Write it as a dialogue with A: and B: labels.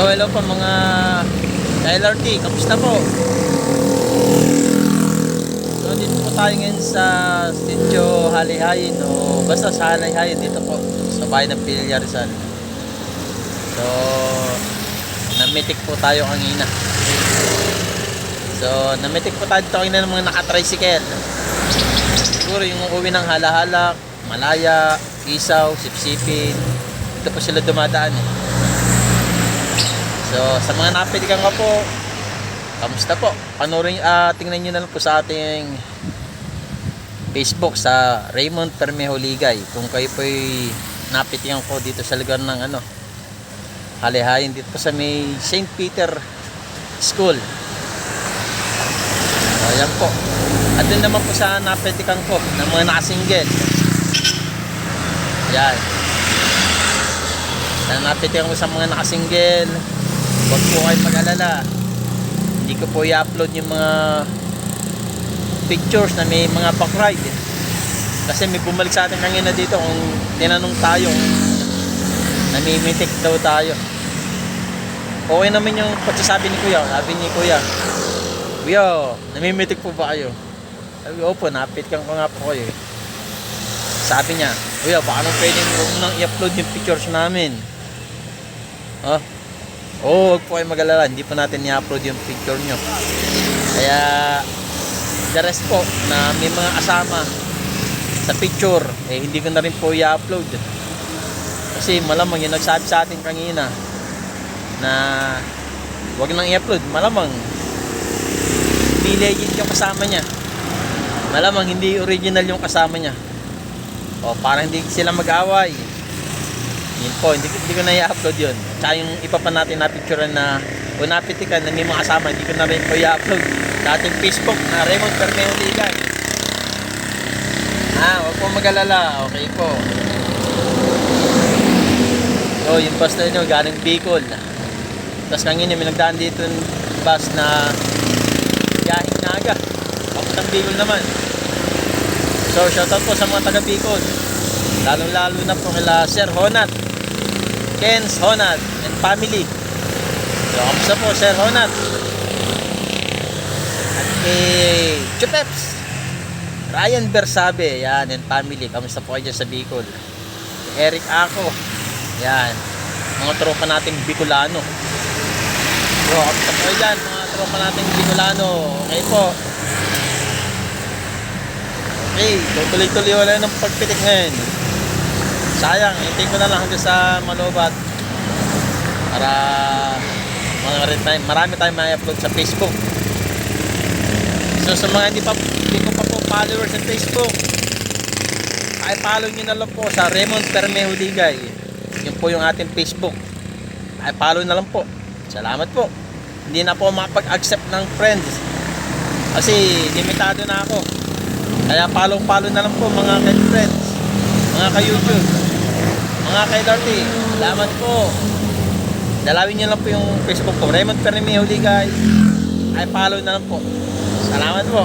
A: So hello po mga LRT, kamusta po? So dito po tayo ngayon sa Sitio Halihayin o basta sa Halihayin dito po sa bahay ng Pilya Rizal. So namitik po tayo kanina. So namitik po tayo dito kanina ng mga nakatricycle. Siguro yung uwi ng halahalak, malaya, isaw, sipsipin. Dito po sila dumadaan eh. So, sa mga napilikan ka po, kamusta po? Panoorin, ah tingnan nyo na lang po sa ating Facebook sa Raymond Permejo Ligay. Kung kayo po'y napitikan ko dito sa lugar ng ano, halihayin dito sa may St. Peter School. So, ayan po. At din naman po sa napitikan ko ng mga nakasingle. Yan. Sa napitikan ko sa mga nakasingle, Huwag po kayong mag-alala. Hindi ko po i-upload yung mga pictures na may mga backride. eh. Kasi may bumalik sa atin kanina dito kung tinanong tayo namimitik daw tayo. Okay naman yung pagsasabi ni Kuya. Sabi ni Kuya, Kuya, namimitik po ba kayo? Sabi opo, napitkan ko nga po kayo. eh." Sabi niya, Kuya, baka nang pwedeng huwag nang i-upload yung pictures namin. Oh, oh, huwag po kayo mag-alala. Hindi po natin i-upload yung picture nyo. Kaya, the rest po, na may mga kasama sa picture, eh, hindi ko na rin po i-upload. Kasi malamang yung nagsabi sa atin kanina na huwag nang i-upload. Malamang, hindi legit yung kasama niya. Malamang hindi original yung kasama niya. O, parang hindi sila mag-away. Yun po, hindi, hindi ko na i-upload yun. Tsaka yung iba pa natin na picture na o napitikan na may mga kasama, hindi ko na rin po i-upload sa ating Facebook na Raymond Permejo Ligay. Ah, huwag po mag-alala. Okay po. So, yung bus na nyo, galing Bicol. Tapos kanina may nagdaan dito yung bus na Yahing Naga. Papuntang Bicol naman. So, shoutout po sa mga taga Bicol. Lalong-lalo na po kila Sir Honat, Ken's Honat and family. So, kamusta po Sir Honat? At kay Chupeps, Ryan Bersabe, yan, and family. Kamusta po kayo sa Bicol? Eric Ako, yan, mga tropa nating Bicolano. So, kamusta po kayo mga tropa nating Bicolano? Okay po. Okay, tutuloy-tuloy wala ng pagpitik ngayon. Sayang, hintayin ko na lang hanggang sa Malobat para mga time, marami tayong ma-upload sa Facebook. So sa mga hindi pa hindi ko pa po followers sa Facebook, ay follow nyo na lang po sa Raymond Permejo Ligay. Yun po yung ating Facebook. Ay follow na lang po. Salamat po. Hindi na po makapag-accept ng friends. Kasi limitado na ako. Kaya follow-follow na lang po mga ka-friends, mga ka-YouTube, mga ka-LRT. Salamat po. Dalawin niyo lang po yung Facebook ko. Raymond Permejo Ligay. Ay follow na lang po. Salamat po.